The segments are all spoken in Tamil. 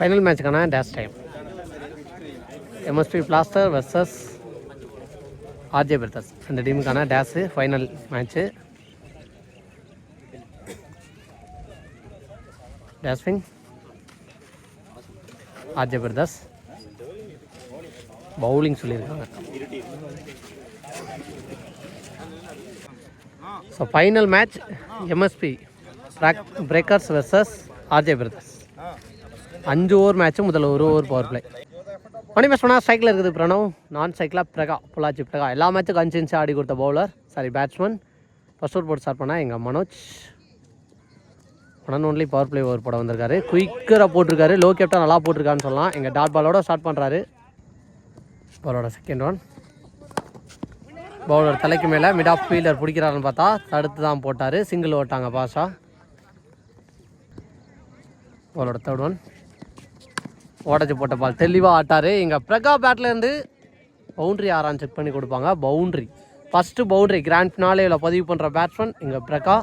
Final மேட்ச்சுக்கான toss time MSP blaster versus RJ brothers அந்த டீமுக்கான டேஸு ஃபைனல் மேட்ச்சு டேஸ்விங் ஆர்ஜே பிரதர்ஸ் பவுலிங் சொல்லியிருக்காங்க. So final match MSP breakers versus RJ brothers அஞ்சு ஓவர் மேட்ச்சு முதல்ல ஒரு ஓவர் பவர் பிளே மணி மேட்ச் பண்ணால் ஸ்ட்ரைக்கில் இருக்குது பிரணவ். நான் சைக்கிளாக பிரகா பொள்ளாச்சி பிரகா. எல்லா மேட்ச்சுக்கும் அஞ்சு இன்ச்சு ஆடி கொடுத்த bowler sorry batsman first over போட்டு ஸ்டார்ட் பண்ணால் எங்கள் Manoj. One only power play over போட வந்திருக்காரு. குயிக்கராக போட்டிருக்காரு. லோ கேப்டா நல்லா போட்டிருக்கான்னு சொல்லலாம். எங்கள் டாட் பாலோட ஸ்டார்ட் பண்ணுறாரு பாலோட செகண்ட் ஒன் பவுலர் தலைக்கு மேலே மிட் ஆஃப் ஃபீல்டர் பிடிக்கிறாருன்னு பார்த்தா தடுத்து தான் போட்டார். சிங்கிள் ஓட்டாங்க பாஷா. பவுலோட தேர்ட் ஒன் உடச்சி போட்ட பால் தெளிவாக ஆட்டார். எங்கள் பிரகா பேட்லேருந்து பவுண்ட்ரி ஆறான்னு செக் பண்ணி கொடுப்பாங்க. பவுண்ட்ரி ஃபஸ்ட்டு பவுண்ட்ரி கிராண்ட் ஃபினாலேயில் பதிவு பண்ணுற பேட்ஸ்மேன் இங்கே பிரகா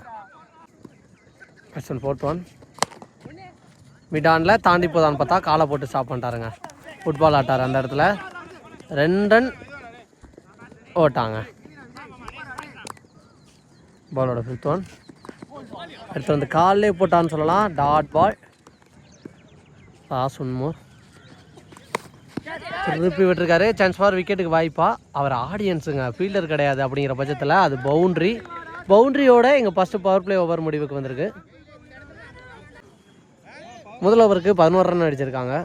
பேட்ஸ்மேன் ஃபோர்த் ஒன் மிடானில் தாண்டி போதான்னு பார்த்தா காலை போட்டு ஸ்டாப் பண்ணிட்டாருங்க. ஃபுட்பால் ஆட்டார் அந்த இடத்துல. ரெண்டு ரன் ஓட்டாங்க. பாலோட ஃபிஃப்த் ஒன் அடுத்து வந்து காலிலே போட்டான்னு சொல்லலாம். Dot ball loss one more திருப்பி விட்டுருக்காரு. சான்ஸ் ஃபார் விக்கெட்டுக்கு வாய்ப்பா. அவர் ஆடியன்ஸுங்க ஃபீல்டர் கிடையாது அப்படிங்கிற பட்சத்தில் அது பவுண்ட்ரி பவுண்ட்ரியோட எங்கள் ஃபஸ்ட்டு பவர் பிளே ஓவர் முடிவுக்கு வந்திருக்கு. முதல் ஓவருக்கு பதினோரு ரன் அடிச்சிருக்காங்க.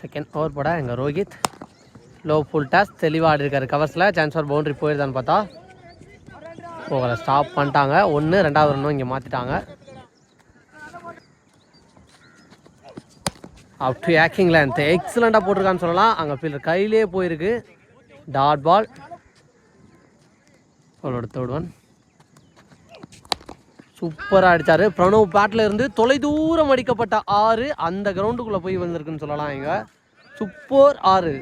செகண்ட் ஓவர் போட எங்கள் ரோஹித். லோ ஃபுல் டாஸ் தெளிவாக ஆடிருக்காரு கவர்ஸில் சான்ஸ் ஃபார் பவுண்டரி போயிருதான்னு பார்த்தா ஓவரை ஸ்டாப் பண்ணிட்டாங்க. ஒன்று ரெண்டாவது ரன்னும் இங்கே மாற்றிட்டாங்க அப் டு ஆக்கிங் லென்த் எக்ஸலண்ட்டாக போட்டிருக்கான்னு சொல்லலாம். அங்கே ஃபீல்டர் கையிலே போயிருக்கு. டாட் பால் அவளோட தேர்ட் ஒன் சூப்பராக அடித்தார் பிரணவ் பேட்டில் இருந்து தொலைதூரம் அடிக்கப்பட்ட ஆறு அந்த கிரவுண்டுக்குள்ளே போய் வந்திருக்குன்னு சொல்லலாம் இங்கே. சூப்பர் ஆறு.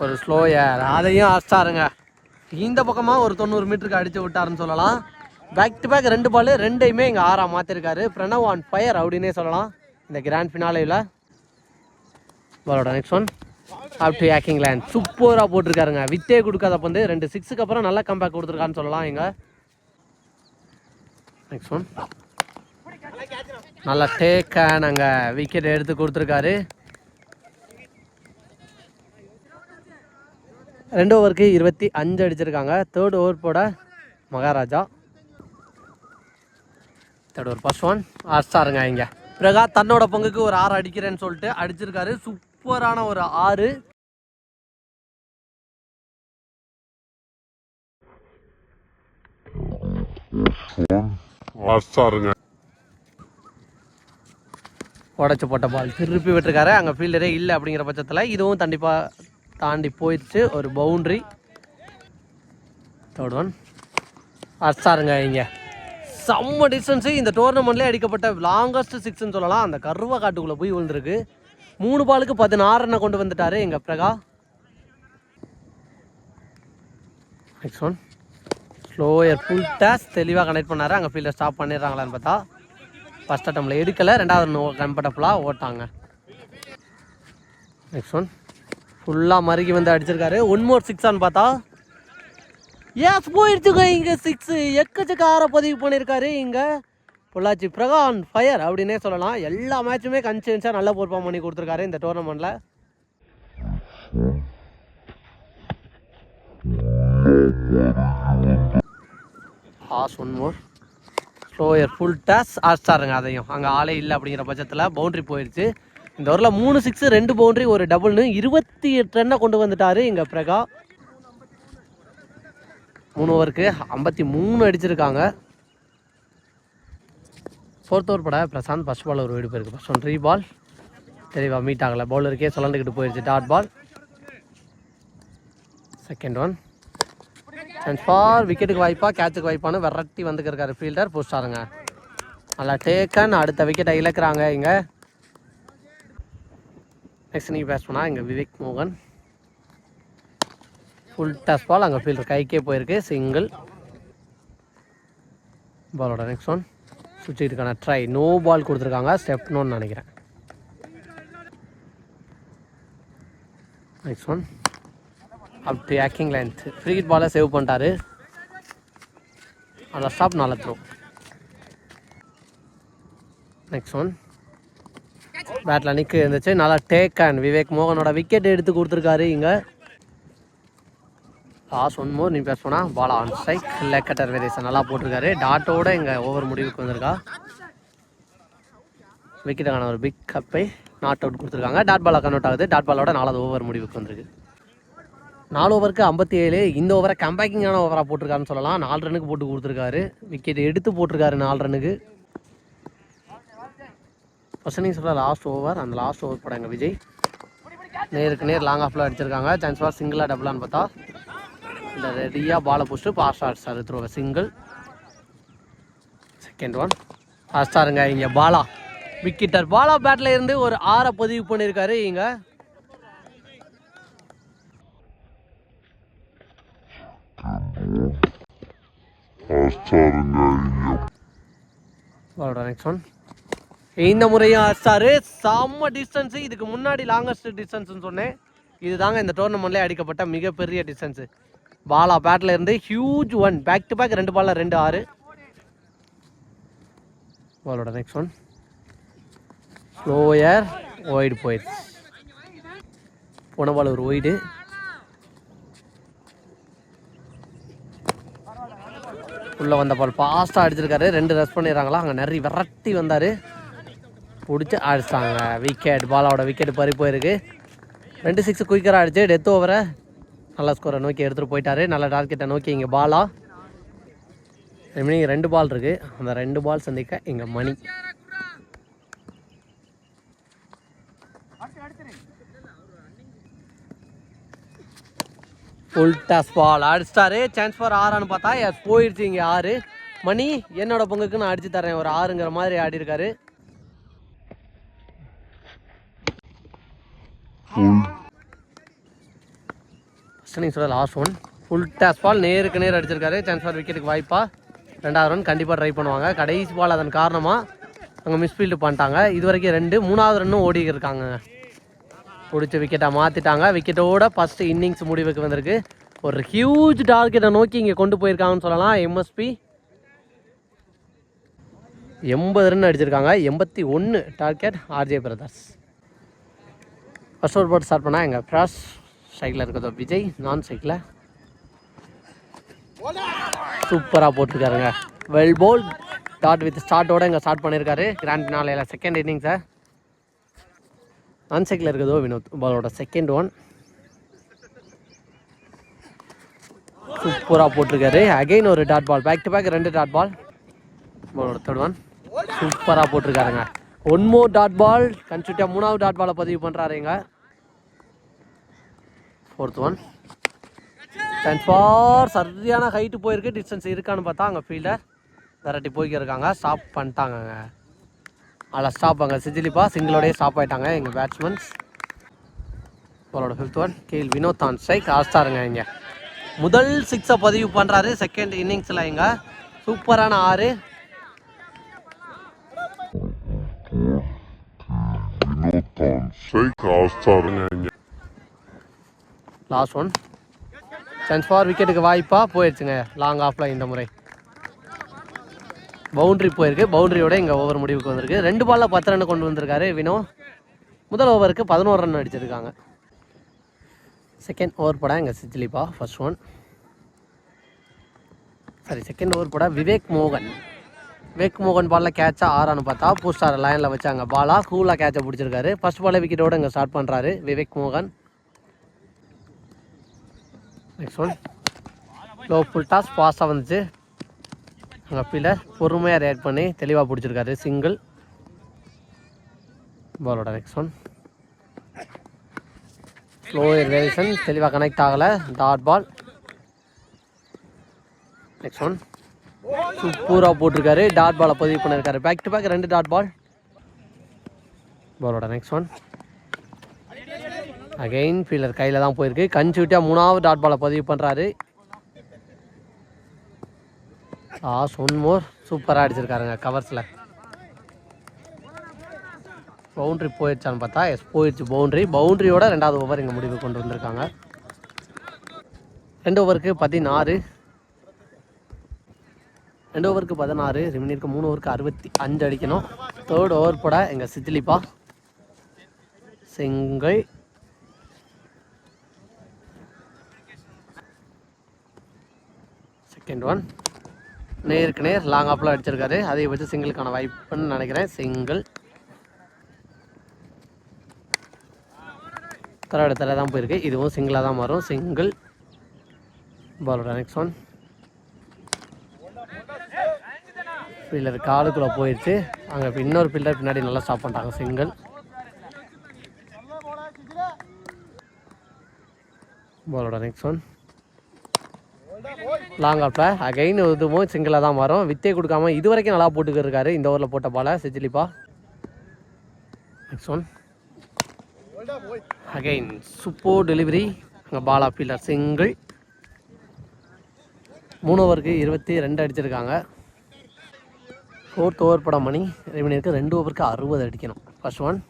ஒரு ஸ்லோ ஏர் அதையும் அடிச்சாருங்க. இந்த பக்கமாக ஒரு தொண்ணூறு மீட்டருக்கு அடித்து விட்டாருன்னு சொல்லலாம். பேக் டு பேக் ரெண்டு பால் ரெண்டையுமே இங்கே ஆறா மாற்றிருக்காரு பிரணவ் ஆன் ஃபயர் அப்படின்னே சொல்லலாம். இந்த கிராண்ட் ஃபினாலேயில் பாலோட next one up to attacking length சூப்பராக போட்டிருக்காருங்க. வித்தே கொடுக்காத வந்து ரெண்டு சிக்ஸுக்கு அப்புறம் நல்லா கம்பேக் கொடுத்துருக்கான்னு சொல்லலாம் இங்கே. நெக்ஸ்ட் ஒன் நல்லா டேக்காக நாங்கள் விக்கெட் எடுத்து கொடுத்துருக்காரு. ரெண்டு ஓவருக்கு இருபத்தி அஞ்சு அடிச்சிருக்காங்க. தேர்ட் ஓவர் போட Maharaja. Third over first one அடிச்சாருங்க இங்கே. பிரகா தன்னோட பங்குக்கு ஒரு ஆறு அடிக்கிறேன்னு சொல்லிட்டு அடிச்சிருக்காரு. சூப்பரான ஒரு ஆறு. உடச்சி போட்ட பால் திருப்பி விட்டுருக்காரு. அங்கே ஃபீல்டரே இல்லை அப்படிங்கிற பட்சத்தில் இதுவும் கண்டிப்பாக தாண்டி போயிடுச்சு. ஒரு பவுண்ட்ரி தேர்ட் ஒன் அடிச்சாருங்க இங்கே. செம்ம டிஸ்டன்ஸு இந்த டோர்னமெண்ட்லேயே அடிக்கப்பட்ட லாங்கஸ்ட் சிக்ஸ்னு சொல்லலாம். அந்த கருவா காட்டுக்குள்ளே போய் விழுந்துருக்கு. மூணு பாலுக்கு பதினாறு ரன்னை கொண்டு வந்துட்டார் எங்கள் Praga. Next one slower full toss தெளிவாக கனெக்ட் பண்ணாரு. அங்கே ஃபீல்டில் ஸ்டாப் பண்ணிடுறாங்களான்னு பார்த்தா. ஃபஸ்ட் அட்டம்பில் எடுக்கலை. ரெண்டாவது கம்ஃபர்டபுளாக ஓட்டாங்க. நெக்ஸ்ட் ஒன் ஃபுல்லாக மறுக்கி வந்து அடிச்சிருக்காரு. ஒன் மோர் சிக்ஸான்னு பார்த்தா ஏஸ் போயிடுச்சுங்க இங்கே சிக்ஸு எக்கச்சக்க ஆற பதிவு பண்ணியிருக்காரு இங்கே. பொள்ளாச்சி பிரகான் ஃபயர் அப்படின்னே சொல்லலாம். எல்லா மேட்சுமே கன்சிஸ்டன்ஸாக நல்லா பெர்ஃபார்ம் பண்ணி கொடுத்துருக்காரு இந்த டோர்னமெண்ட்டில் as one more slower full toss ஆஸ்டாருங்க அதையும். அங்கே ஆளே இல்லை அப்படிங்கிற பட்சத்தில் பவுண்ட்ரி போயிடுச்சு. இந்த ஊரில் மூணு சிக்ஸு ரெண்டு பவுண்ட்ரி ஒரு டபுள்னு இருபத்தி எட்டு ரன்னை கொண்டு வந்துட்டாரு இங்கே பிரகா. மூணு ஓவருக்கு ஐம்பத்தி மூணு அடிச்சிருக்காங்க. ஃபோர்த் ஓவர் பட பிரசாந்த் ஃபஸ்ட் பால் ஒரு வீடு போயிருக்கு ஃபஸ்ட் ஒன் ரீ பால் தெளிவாக மீட் ஆகலை. பவுலருக்கே சுழண்டுக்கிட்டு போயிடுச்சு dot ball second one and for விக்கெட்டுக்கு வாய்ப்பாக கேட்சுக்கு வாய்ப்பானு விரட்டி வந்துக்கிருக்காரு ஃபீல்டர் போஸ்டாருங்க நல்லா டேக்கன் அடுத்த விக்கெட்டை இழக்கிறாங்க இங்கே. நெக்ஸ்ட் நீங்கள் பேஸ் பண்ணால் இங்கே விவேக் மோகன். ஃபுல் டாஸ் பால் அங்கே ஃபீல்டர் கைக்கே போயிருக்கு சிங்கிள் பாலோட நெக்ஸ்ட் ஒன் சுவிட்சுக்கான ட்ரை நோ பால் கொடுத்துருக்காங்க ஸ்டெப்னோன்னு நினைக்கிறேன். Next one up to attacking length free hit பாலை சேவ் பண்ணிட்டாரு. அதில் ஸ்டாப் நாலு த்ரோ நெக்ஸ்ட் ஒன் பேட்டில் நிற்க இருந்துச்சு நல்லா டேக் அண்ட் விவேக் மோகனோட விக்கெட் எடுத்து கொடுத்துருக்காரு இங்கே. லாஸ்ட் ஒன் மோர் நீ பேச போனால் Bala on strike leg cutter variation நல்லா போட்டிருக்காரு. டாட்டோட இங்கே ஓவர் முடிவுக்கு வந்திருக்கா. விக்கெட்டுக்கான ஒரு பிக் கப்பை நாட் அவுட் கொடுத்துருக்காங்க. டாட் பாலாக கன்வெர்ட் ஆகுது. டாட் பாலோட நாலாவது ஓவர் முடிவுக்கு வந்திருக்கு. நாலு ஓவருக்கு ஐம்பத்தி ஏழு இந்த ஓவரை கம்பேக்கிங்கான ஓவராக போட்டிருக்காருன்னு சொல்லலாம். நாலு ரனுக்கு போட்டு கொடுத்துருக்காரு. விக்கெட் எடுத்து போட்டிருக்காரு நாலு ரனுக்கு ஃபர்ஸ்ட் இன்னிங்ஸ் லாஸ்ட் ஓவர் அந்த லாஸ்ட் ஓவர் படம் எங்கள் விஜய். நேருக்கு நேர் லாங் ஆஃபில் அடிச்சிருக்காங்க. சான்ஸ் ஃபார் சிங்கிளாக டபுளான்னு பார்த்தா. இந்த ரெடியாக பாலை பிடிச்சிட்டு பாஸ்ட் ஆடிச்சார் த்ரூ சிங்கிள் செகண்ட் ஒன் ஆஸ்டாருங்க இங்கே பாலா விக்கெட்டர் பாலா பேட்டில் இருந்து ஒரு ஆறை பதிவு பண்ணியிருக்காரு இங்கே. பாலோட நெக்ஸ்ட் ஒன் இந்த முறையும் அடிச்சாரு. செம்ம டிஸ்டன்ஸு இதுக்கு முன்னாடி லாங்கஸ்ட் டிஸ்டன்ஸ்னு சொன்னேன். இதுதாங்க இந்த டோர்னமெண்ட்லேயே அடிக்கப்பட்ட மிகப்பெரிய டிஸ்டன்ஸு பாலா பேட்டில் இருந்து huge one back to back ரெண்டு பாலில் ரெண்டு ஆறு. பாலோட நெக்ஸ்ட் ஒன் ஸ்லோயர் ஒய்டு போயிடுச்சு. போன பால் ஒரு ஒய்டு உள்ளே வந்த பால் ஃபாஸ்ட்டாக அடிச்சிருக்காரு. ரெண்டு ரெஸ்ட் பண்ணிடுறாங்களா? அங்கே நிறைய விரட்டி வந்தார். பிடிச்சி அடிச்சிட்டாங்க. விக்கெட் பாலாவோட விக்கெட் பறி போயிருக்கு. ரெண்டு சிக்ஸ் குயிக்கராக அடிச்சு டெத் ஓவரை நல்ல ஸ்கோரை நோக்கி எடுத்துகிட்டு போயிட்டாரு. நல்ல டார்கெட்டை நோக்கி இங்கே பாலா ரிமைனிங் ரெண்டு பால் இருக்குது அந்த ரெண்டு பால் சந்திக்க இங்கே மணி. ஃபுல் டாஸ் பால் அடிச்சிட்டாரு. சான்ஸ் ஃபார் ஆறான்னு பார்த்தா போயிடுச்சு இங்கே ஆறு மணி என்னோட பங்குக்கு நான் அடிச்சு தரேன் ஒரு ஆறுங்கிற மாதிரி ஆடி இருக்காரு இன்னிங்ஸோட last one full toss ball நேருக்கு நேர் அடிச்சிருக்காரு. சான்ஸ் ஃபார் விக்கெட்டுக்கு வாய்ப்பா. ரெண்டாவது ரன் கண்டிப்பாக ட்ரை பண்ணுவாங்க. கடைசி பால் அதன் காரணமாக அங்கே மிஸ்ஃபீல்டு பண்ணிட்டாங்க. இது வரைக்கும் ரெண்டு மூணாவது ரன்னும் ஓடி இருக்காங்க. பிடிச்ச விக்கெட்டை மாற்றிட்டாங்க விக்கெட்டோட ஃபஸ்ட்டு இன்னிங்ஸ் முடிவுக்கு வந்திருக்கு. ஒரு ஹியூஜ் டார்கெட்டை நோக்கி இங்கே கொண்டு போயிருக்காங்கன்னு சொல்லலாம். எம்எஸ்பி எண்பது ரன் அடிச்சிருக்காங்க. எண்பத்தி ஒன்று டார்கெட் ஆர்ஜே பிரதர்ஸ் ஃபஸ்ட் ஒரு போட்டு ஸ்டார்ட் பண்ணால் எங்கள் ஃப்ராஸ் சைக்கிளில் இருக்கிறதோ விஜய் நான் சைக்கிளில் சூப்பராக போட்டிருக்காருங்க. வெல் போல் டாட் வித் ஸ்டார்ட்டோட இங்கே ஸ்டார்ட் பண்ணியிருக்காரு கிராண்ட் நாளையில் செகண்ட் இன்னிங்ஸை நான் சைக்கிளில் இருக்கிறதோ வினோத் பாலோட செகண்ட் ஒன் சூப்பராக போட்டிருக்காரு. அகைன் ஒரு dot ball back to back ரெண்டு டாட் பால் பாலோட தேர்ட் ஒன் சூப்பராக போட்டிருக்காருங்க. ஒன் மோர் டாட் பால் கன்சியூட்டியா மூணாவது டாட் பாலை பதிவு பண்ணுறாருங்க ஃபோர்த் ஒன் சான்ஸ் ஃபார் சரியான ஹைட்டு போயிருக்கு. டிஸ்டன்ஸ் இருக்கான்னு பார்த்தா அங்கே ஃபீல்டர் விரட்டி போய்க்கிருக்காங்க. ஸ்டாப் பண்ணிட்டாங்கங்க. அதில் ஸ்டாப் அங்கே சிஜிலிப்பா சிங்கிளோடய ஸ்டாப் ஆகிட்டாங்க எங்கள் பேட்ஸ்மேன்ஸ் அவரோட ஃபிஃப்த் ஒன் கீழ் வினோத் ஆன் ஸ்ட்ரைக் ஆஸ்டாருங்க இங்கே. முதல் சிக்ஸை பதிவு பண்ணுறாரு செகண்ட் இன்னிங்ஸில் இங்கே. சூப்பரான ஆறு. Vinutan Sheikh ஆஸ்டாருங்க லாஸ்ட் ஒன் சான்ஸ் ஃபார் விக்கெட்டுக்கு வாய்ப்பாக போயிடுச்சுங்க லாங் ஆஃபில் இந்த முறை. பவுண்டரி போயிருக்கு. பவுண்டரியோட இங்கே ஓவர் முடிவுக்கு வந்திருக்கு. ரெண்டு பாலில் பத்து ரன் கொண்டு வந்திருக்காரு வினோ. முதல் ஓவருக்கு பதினோரு ரன் அடிச்சிருக்காங்க. செகண்ட் ஓவர் படம் எங்கள் சிச்சிலிப்பா ஃபர்ஸ்ட் ஒன் சரி செகண்ட் ஓவர் படம் விவேக் மோகன். விவேக் மோகன் பாலில் கேட்சாக ஆறான்னு பார்த்தா பூஸ்டார் லைனில் வச்சாங்க. பாலா கூலாக கேட்சை பிடிச்சிருக்காரு. ஃபர்ஸ்ட் பாலை விக்கெட்டோட இங்கே ஸ்டார்ட் பண்ணுறாரு விவேக் மோகன். Next one low full toss ஃபாஸ்ட்டாக வந்துச்சு. அங்கே ஃபீல்டர் பொறுமையாக ரேட் பண்ணி தெளிவாக பிடிச்சிருக்காரு சிங்கிள் பாலோட நெக்ஸ்ட் ஒன் ஸ்லோ ரேஷன் தெளிவாக கனெக்ட் ஆகலை. டாட் பால் நெக்ஸ்ட் ஒன் சூப்பராக போட்டிருக்காரு. டாட் பாலை பதிவு பண்ணியிருக்காரு பேக் டு பேக் ரெண்டு டாட் பால் பாலோட நெக்ஸ்ட் ஒன் அகைன் ஃபீல்டர் கையில் தான் போயிருக்கு. கன்சூட்டியாக மூணாவது டாட் பாலை பதிவு பண்ணுறாரு லாஸ் ஒன் மோர் சூப்பராக அடிச்சிருக்காருங்க கவர்ஸில் பவுண்ட்ரி போயிடுச்சான்னு பார்த்தா எஸ் போயிடுச்சு பவுண்ட்ரி பவுண்ட்ரியோட ரெண்டாவது ஓவர் இங்கே முடிவு கொண்டு வந்திருக்காங்க. ரெண்டு ஓவருக்கு பதினாறு. ரெண்டு ஓவருக்கு பதினாறு. ரிமினிற்கு மூணு ஓவருக்கு அறுபத்தி அஞ்சு அடிக்கணும். தேர்ட் ஓவர் போட எங்கள் சித்திலிப்பா. செங்கல் செகண்ட் ஒன் நேருக்கு நேர் லாங் ஆப்பில் அடிச்சிருக்காரு. அதை வச்சு சிங்கிளுக்கான வாய்ப்புன்னு நினைக்கிறேன். சிங்கிள் தரோட தலை தான் போயிருக்கு. இதுவும் சிங்கிளாக தான் மாறும். சிங்கிள் பாலோட நெக்ஸ்ட் ஒன் ஃபீல்டர் காலுக்குள்ளே போயிடுச்சு அங்கே இன்னொரு ஃபீல்டர் பின்னாடி நல்லா ஸ்டாப் பண்ணிட்டாங்க. சிங்கிள் பாலோட நெக்ஸ்ட் ஒன் லாங் ஆஃபில் அகைன் இதுவும் சிங்கிளாக தான் மாறும். வித்தே கொடுக்காம இது வரைக்கும் நல்லா போட்டுக்கிட்டு இருக்காரு இந்த ஓவரில் போட்ட பால செஜிலிப்பா. Next one again super delivery அங்கே பாலா ஃபீல்டர் சிங்கிள் மூணு ஓவருக்கு இருபத்தி ரெண்டு அடிச்சிருக்காங்க. ஃபோர்த் ஓவர் படம் மணி. ரெமினிற்கு ரெண்டு ஓவருக்கு அறுபது அடிக்கணும். ஃபர்ஸ்ட் ஒன்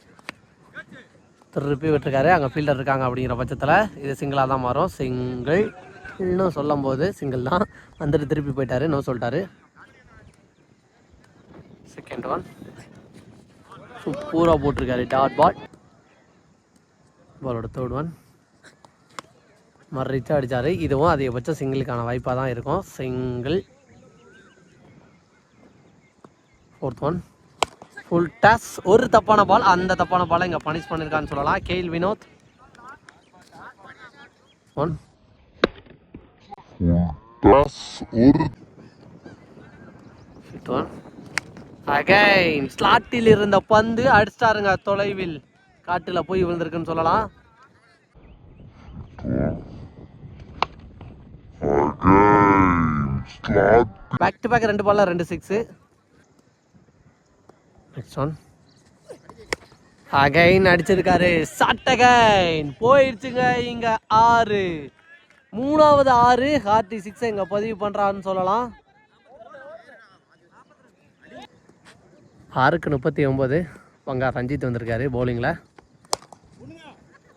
திருப்பி விட்டுருக்காரு. அங்கே ஃபீல்டர் இருக்காங்க அப்படிங்கிற பட்சத்தில். இது சிங்கிளாக தான் மாறும். சிங்கிள் இன்னும் சொல்லும் போது சிங்கிள் தான். வந்துட்டு திருப்பி போயிட்டாரு. நோ சொல்லிட்டாரு. செகண்ட் ஒன் சூப்பராக போட்டிருக்காரு டாட் பால் பாலோட தேர்ட் ஒன் மறைச்சு அடித்தார் இதுவும் அதிகபட்சம் சிங்கிளுக்கான வாய்ப்பாக தான் இருக்கும். Single fourth one full toss ஒரு தப்பான பால் அந்த தப்பான பாலை இங்கே பனிஷ் பண்ணியிருக்கான்னு சொல்லலாம். கேல் வினோத் ஒன் ப்ளஸ் ஒரு. அகைன் ஸ்லாட்டில் இருந்த பந்து அடிச்சிட்டாருங்க தொலைவில். காட்டில் போய் விழுந்திருக்குன்னு சொல்லலாம். பேக் டு பேக் ரெண்டு பால்ல ரெண்டு சிக்ஸு நெக்ஸ்ட் ஒன் அகைன் அடிச்சிருக்காரு. ஷாட் அகைன் போயிடுச்சுங்க இங்க ஆறு. மூணாவது ஆறு ஹார்டி சிக்ஸ் இங்க பதிவு பண்றான்னு சொல்லலாம். ஆறுக்கு முப்பத்தி ஒம்பது பங்கா ரஞ்சித் வந்திருக்காரு பவுலிங்கில்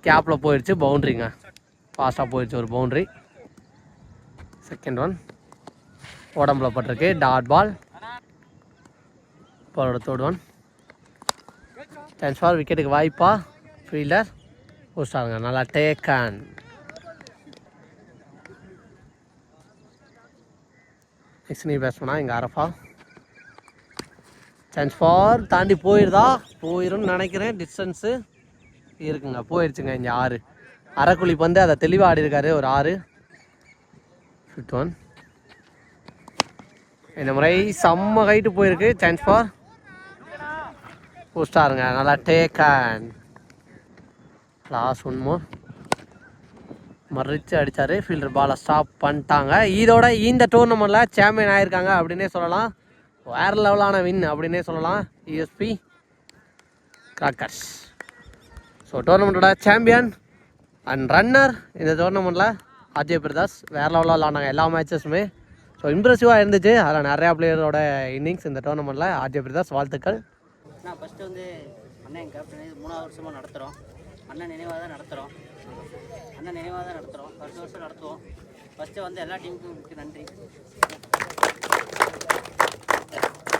கேப்பில் போயிடுச்சு பவுண்ட்ரிங்க ஃபாஸ்ட்டாக போயிடுச்சு ஒரு பவுண்ட்ரி செகண்ட் ஒன் உடம்புல பட்டிருக்கு டாட் பால் பாலோட தேர்ட் ஒன் சான்ஸ் ஃபார் விக்கெட்டுக்கு வாய்ப்பா. ஃபீல்டர் போஸ்டாருங்க நல்லா டேக்கன் அண்ட் நீ பேசணும்னா இங்கே அரஃபா சான்ஸ் ஃபார் தாண்டி போயிடுதா போயிரும்னு நினைக்கிறேன். டிஸ்டன்ஸு இருக்குங்க. போயிடுச்சுங்க இங்கே ஆறு. அரைக்குழி பந்து அதை தெளிவாக ஆடி இருக்காரு ஒரு ஆறு. ஃபிஃப்ட் ஒன் இந்த முறை செம்ம ஹைட்டு போயிருக்கு சான்ஸ் ஃபார் போஸ்டாருங்க நல்லா take and last one more மறிச்சு அடித்தார் ஃபீல்டர் பாலை ஸ்டாப் பண்ணிட்டாங்க. இதோட இந்த டோர்னமெண்ட்டில் சாம்பியன் ஆகியிருக்காங்க அப்படின்னே சொல்லலாம். வேறு லெவலான வின் அப்படின்னே சொல்லலாம். யூஎஸ்பி கிராக்கர்ஸ் ஸோ டோர்னமெண்ட்டோட சாம்பியன் அண்ட் ரன்னர் இந்த டோர்னமெண்ட்டில் அஜய் பிரதாஸ். வேறு லெவலில் விளாண்டாங்க எல்லா மேட்சஸுமே ஸோ இம்ப்ரெசிவாக இருந்துச்சு. அதில் நிறையா பிளேயரோட இன்னிங்ஸ் இந்த டோர்னமெண்ட்டில் அஜய் பிரதாஸ் வாழ்த்துக்கள். நான் ஃபஸ்ட்டு வந்து அண்ணன் கேப்டன் மூணாவது வருஷமாக நடத்துகிறோம் அண்ணன் நினைவாக தான் நடத்துகிறோம் அண்ணன் நினைவாக தான் நடத்துகிறோம் வருஷம் வருஷம் நடத்துவோம். ஃபஸ்ட்டு வந்து எல்லா டீமுக்கும் மிக்க நன்றி.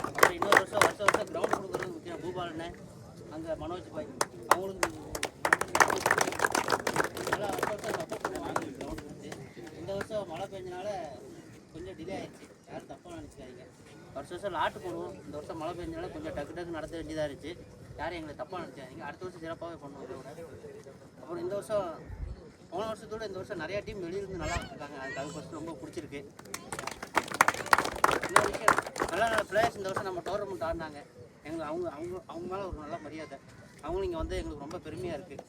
அப்புறம் இன்னொரு வருஷம் வருஷம் வருஷம் கிரவுண்ட் கொடுக்குறது முக்கியம். பூபால் அண்ணன் அங்கே மனோஜ் பாய். அவங்களுக்கு நல்லா வருஷம் வருஷம் சப்போர்ட் பண்ணுவாங்க கிரவுண்ட் கொடுத்து இந்த வருஷம் மழை பெஞ்சனால கொஞ்சம் டிலே ஆயிடுச்சு. யாரும் தப்பாக நினச்சிக்காதீங்க. வருஷம் வருஷம் லாட்டு போடுவோம். இந்த வருஷம் மழை பெஞ்சனால கொஞ்சம் டக்கு டக்கு நடத்த வேண்டியதாக இருந்துச்சு. யாரும் எங்களை தப்பாக நினச்சாதீங்க அடுத்த வருஷம் சிறப்பாகவே பண்ணுவோம் அப்புறம் இந்த வருஷம் போன வருஷத்தோட இந்த வருஷம் நிறைய டீம் வெளியிருந்து நல்லா இருக்காங்க எனக்கு அது ஃபஸ்ட்டு ரொம்ப பிடிச்சிருக்கு. இன்னொரு விஷயம் நல்ல நல்ல பிளேயர்ஸ் இந்த வருஷம் நம்ம டோர்னமெண்ட் ஆடினாங்க. எங்களுக்கு அவங்க அவங்க அவங்க மேலே ஒரு நல்ல மரியாதை. அவங்களும் இங்கே வந்து எங்களுக்கு ரொம்ப பெருமையாக இருக்குது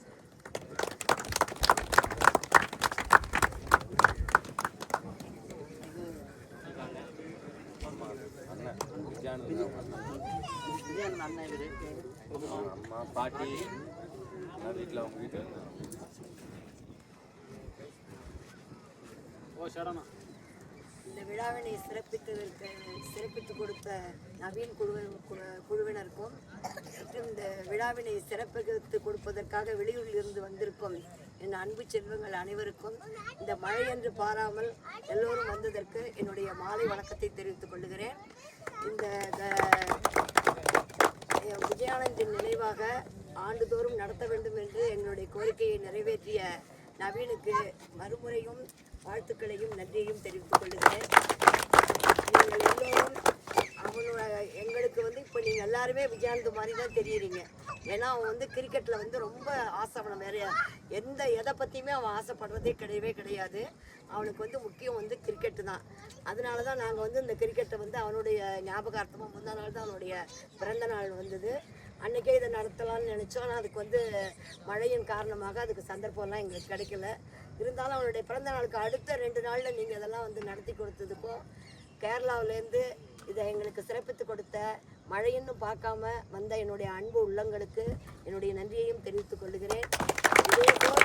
அண்ணன் அம்மா பாட்டி. வீட்டில் அவங்க வீட்டில் ஓ சடனா இந்த விழாவினை சிறப்பித்ததற்கு சிறப்பித்து கொடுத்த நவீன் குழு குழுவினருக்கும் மற்றும் இந்த விழாவினை சிறப்பித்து கொடுப்பதற்காக வெளியூரில் இருந்து வந்திருக்கும் என் அன்பு செல்வங்கள் அனைவருக்கும் இந்த மழை என்று பாராமல் எல்லோரும் வந்ததற்கு என்னுடைய மாலை வணக்கத்தை தெரிவித்துக் கொள்கிறேன். இந்த விஜயானந்தின் நினைவாக ஆண்டுதோறும் நடத்த வேண்டும் என்று எங்களுடைய கோரிக்கையை நிறைவேற்றிய நவீனுக்கு மறுமுறையும் வாழ்த்துக்களையும் நன்றியையும் தெரிவித்துக் கொள்கிறேன். நீங்கள் எல்லோரும் அவனோட எங்களுக்கு வந்து இப்போ நீங்கள் எல்லாருமே விஜயானந்த் மாதிரி தான் தெரியுறீங்க. ஏன்னா அவன் வந்து கிரிக்கெட்டில் வந்து ரொம்ப ஆசை அவனை எந்த எதை பற்றியுமே அவன் ஆசைப்படுறதே கிடையவே கிடையாது. அவனுக்கு வந்து முக்கியம் வந்து கிரிக்கெட்டு தான். அதனால தான் நாங்கள் வந்து இந்த கிரிக்கெட்டை வந்து அவனுடைய ஞாபகார்த்தமாக முந்தா நாள் தான் அவனுடைய பிறந்த நாள் வந்தது. அன்றைக்கே இதை நடத்தலாம்னு நினச்சோம். ஆனால் அதுக்கு வந்து மழையின் காரணமாக அதுக்கு சந்தர்ப்பம்லாம் எங்களுக்கு கிடைக்கல. இருந்தாலும் அவனுடைய பிறந்த நாளுக்கு அடுத்த ரெண்டு நாளில் நீங்கள் இதெல்லாம் வந்து நடத்தி கொடுத்ததுக்கும் கேரளாவிலேருந்து இதை எங்களுக்கு சிறப்பித்து கொடுத்த மழையின்னு பார்க்காம வந்த என்னுடைய அன்பு உள்ளங்களுக்கு என்னுடைய நன்றியையும் தெரிவித்துக் கொள்கிறேன். இதேபோல்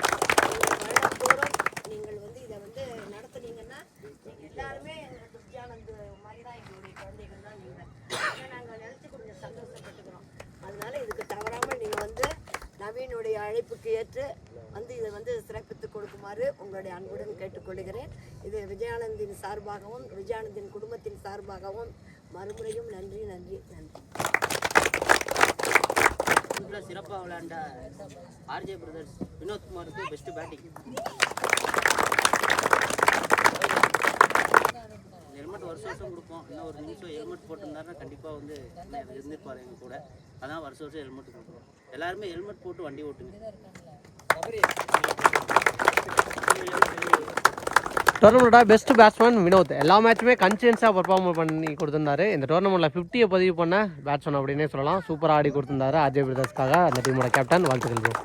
நீங்கள் வருடந்தோறும் நீங்கள் வந்து இதை வந்து நடத்துனீங்கன்னா நீங்கள் எல்லாருமே கிறிஸ்டியானந்து மாதிரி தான் எங்களுடைய குழந்தைகள் தான் நீங்கள் அதை நாங்கள் நினச்சி கொஞ்சம் சந்தோஷப்பட்டுக்கிறோம் அதனால இதுக்கு தவறாமல் நீங்கள் வந்து நவீனுடைய அழைப்புக்கு ஏற்று வந்து இதை வந்து சிறப்பித்து கொடுக்குமாறு உங்களுடைய அன்புடன் கேட்டுக்கொள்கிறேன். இது விஜயானந்தின் சார்பாகவும் விஜயானந்தின் குடும்பத்தின் சார்பாகவும் மறுமுறையும் நன்றி நன்றி நன்றி. சிறப்பாக விளையாண்ட ஆர்ஜே பிரதர்ஸ் வினோத்குமாருக்கு பெஸ்ட் பேட்டிங் ஹெல்மெட் வருஷம் வருஷம் கொடுப்போம். இன்னும் ஒரு நிமிஷம் ஹெல்மெட் போட்டிருந்தாருன்னா கண்டிப்பாக வந்து இருந்திருப்பார் எங்கள் கூட. அதான் வருஷம் வருஷம் ஹெல்மெட் கொடுக்குறோம் எல்லாருமே ஹெல்மெட் போட்டு வண்டி ஓட்டுங்க. டோர்னமெண்ட்டோட பெஸ்ட் பேட்ஸ்மேன் வினோத். எல்லா மேட்சுமே கன்சியன்ஸாக பர்ஃபார்ம் பண்ணி கொடுத்திருந்தாரு. இந்த டோர்னமெண்ட்டில் ஃபிஃப்டியை பதிவு பண்ண பேட்ஸ்மேன் அப்படின்னே சொல்லலாம். சூப்பராக ஆடி கொடுத்திருந்தாரு அஜய் பிரதர்ஸ்க்காக அந்த டீமோட கேப்டன் வாழ்த்துக்கள்.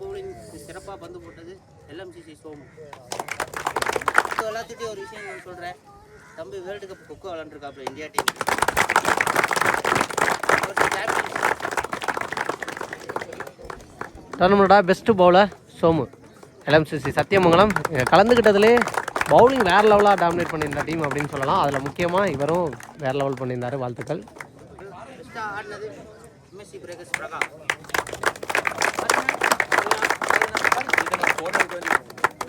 பவுலிங் சிறப்பாக பந்து போட்டது எல்எம்சிசி சோமு எல்லாத்துட்டையும் ஒரு விஷயம் சொல்கிறேன் தம்பி வேர்ல்டு கப் கொக்கோ விளாண்டுருக்காப்புல India team டோர்னமெண்ட்டோட best bowler Somu. LMCC Sathyamangalam. இங்க கலந்துக்கிட்டதுலே பவுலிங் வேறு லெவலாக டாமினேட் பண்ணியிருந்த டீம் அப்படின்னு சொல்லலாம். அதில் முக்கியமாக இவரும் வேறு லெவல் பண்ணியிருந்தாரு. வாழ்த்துக்கள். பெஸ்ட்டாக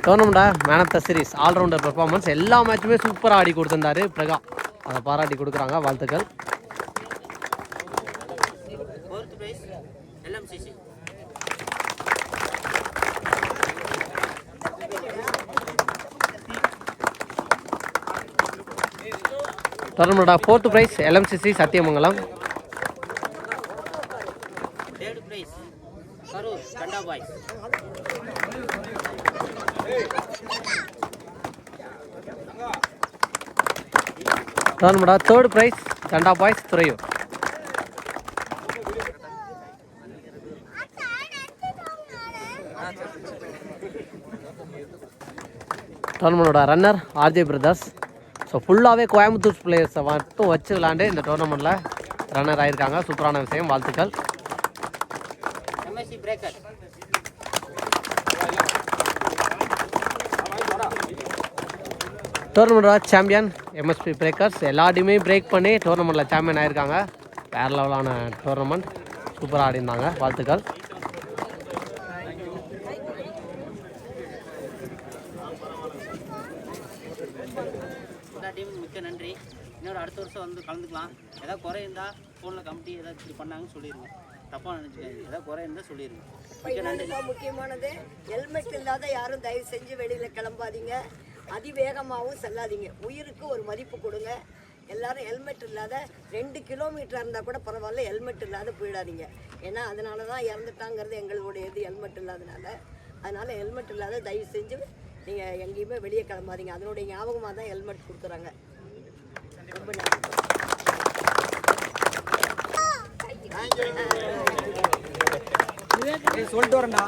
ஆடினது man of the series allrounder performance எல்லா மேட்சுமே சூப்பராக ஆடி கொடுத்துருந்தாரு பிரகா. அதை பாராட்டி கொடுக்குறாங்க வாழ்த்துக்கள். Fourth prize fourth prize LMCC Sathyamangalam third prize Karur Kanda boys டோர்னமெண்ட்டா third prize Kanda boys Thuraiyur டோர்னமெண்டோட runner RJ brothers so ஃபுல்லாகவே கோயம்புத்தூர் பிளேயர்ஸை மட்டும் வச்சு விளாண்டு இந்த டோர்னமெண்ட்டில் ரன்னர் ஆகியிருக்காங்க சூப்பரான விஷயம் வாழ்த்துக்கள். எம்எஸ்சி டோர்னமெண்டோட சாம்பியன் எம்எஸ்பி பிரேக்கர்ஸ் எல்லா டீமே பிரேக் பண்ணி டோர்னமெண்ட்டில் சாம்பியன் ஆயிருக்காங்க. வேறு லெவலான டோர்னமெண்ட் சூப்பராக ஆடிருந்தாங்க வாழ்த்துக்கள். மிக்க நன்றி. இன்னொரு அடுத்த வருஷம் வந்து கலந்துக்கலாம். ஏதாவது குறை இருந்தால் ஃபோனில் கமிட்டி ஏதாவது இப்படி பண்ணாங்கன்னு சொல்லிடுங்க தப்பாக நினச்சிக்காதீங்க. ஏதாவது குறை இருந்தால் சொல்லிடுங்க மிக்க நன்றி. ரொம்ப முக்கியமானது. ஹெல்மெட் இல்லாத யாரும் தயவு செஞ்சு வெளியில் கிளம்பாதீங்க. அதிவேகமாகவும் செல்லாதீங்க. உயிருக்கு ஒரு மதிப்பு கொடுங்க. எல்லாரும் ஹெல்மெட் இல்லாத ரெண்டு கிலோமீட்டராக இருந்தால் கூட பரவாயில்ல ஹெல்மெட் இல்லாத போயிடாதீங்க. ஏன்னா அதனால தான் இறந்துட்டாங்கிறது எங்களுடைய இது ஹெல்மெட் இல்லாதனால. அதனால் ஹெல்மெட் இல்லாத தயவு செஞ்சு நீங்கள் எங்கேயுமே வெளியே கிளம்பாதீங்க. அதனுடைய ஞாபகமாக தான் ஹெல்மெட் கொடுக்குறாங்க. ரொம்ப நன்றி. சொல்லிட்டு வரேன்டா.